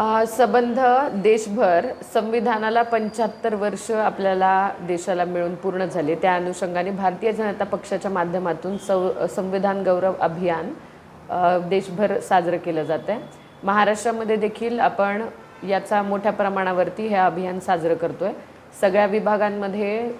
सबंध देशभर संविधानाला पंच्याहत्तर वर्ष आपल्याला देशाला मिळून पूर्ण झाले. त्या अनुषंगाने भारतीय जनता पक्षाच्या माध्यमातून सौ संविधान गौरव अभियान देशभर साजरं केलं जातं आहे महाराष्ट्रामध्ये देखील आपण याचा मोठ्या प्रमाणावरती हे अभियान साजरं करतो आहे सगळ्या विभागांमध्ये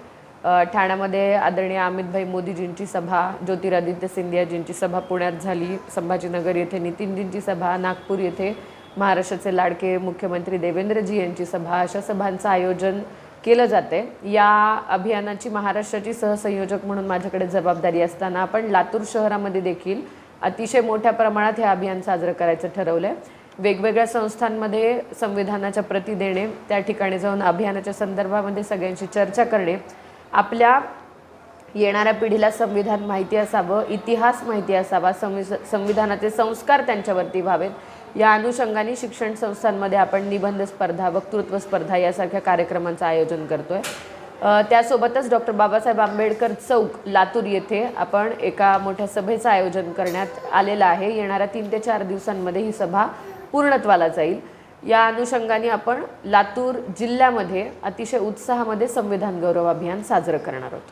ठाण्यामध्ये आदरणीय अमितभाई मोदीजींची सभा ज्योतिरादित्य सिंधियाजींची सभा पुण्यात झाली संभाजीनगर येथे नितीनजींची सभा नागपूर येथे महाराष्ट्राचे लाडके मुख्यमंत्री देवेंद्रजी यांची सभा. अशा सभांचं आयोजन केलं जाते. या अभियानाची महाराष्ट्राची सहसंयोजक म्हणून माझ्याकडे जबाबदारी असताना आपण लातूर शहरामध्ये देखील अतिशय मोठ्या प्रमाणात हे अभियान साजरं करायचं ठरवलं आहे वेगवेगळ्या संस्थांमध्ये संविधानाच्या प्रती देणे त्या ठिकाणी जाऊन अभियानाच्या संदर्भामध्ये सगळ्यांशी चर्चा करणे आपल्या येणाऱ्या पिढीला संविधान माहिती असावं इतिहास माहिती असावा संवि संविधानाचे संस्कार त्यांच्यावरती व्हावेत. या अनुषंगाने शिक्षण संस्थांमध्ये आपण निबंध स्पर्धा वक्तृत्व स्पर्धा यासारख्या कार्यक्रमांचं आयोजन करतो आहे त्यासोबतच डॉक्टर बाबासाहेब आंबेडकर चौक लातूर येथे आपण एका मोठ्या सभेचं आयोजन करण्यात आलेलं आहे. येणाऱ्या तीन ते चार दिवसांमध्ये ही सभा पूर्णत्वाला जाईल. या अनुषंगाने आपण लातूर जिल्ह्यामध्ये अतिशय उत्साहामध्ये संविधान गौरव अभियान साजरं करणार आहोत.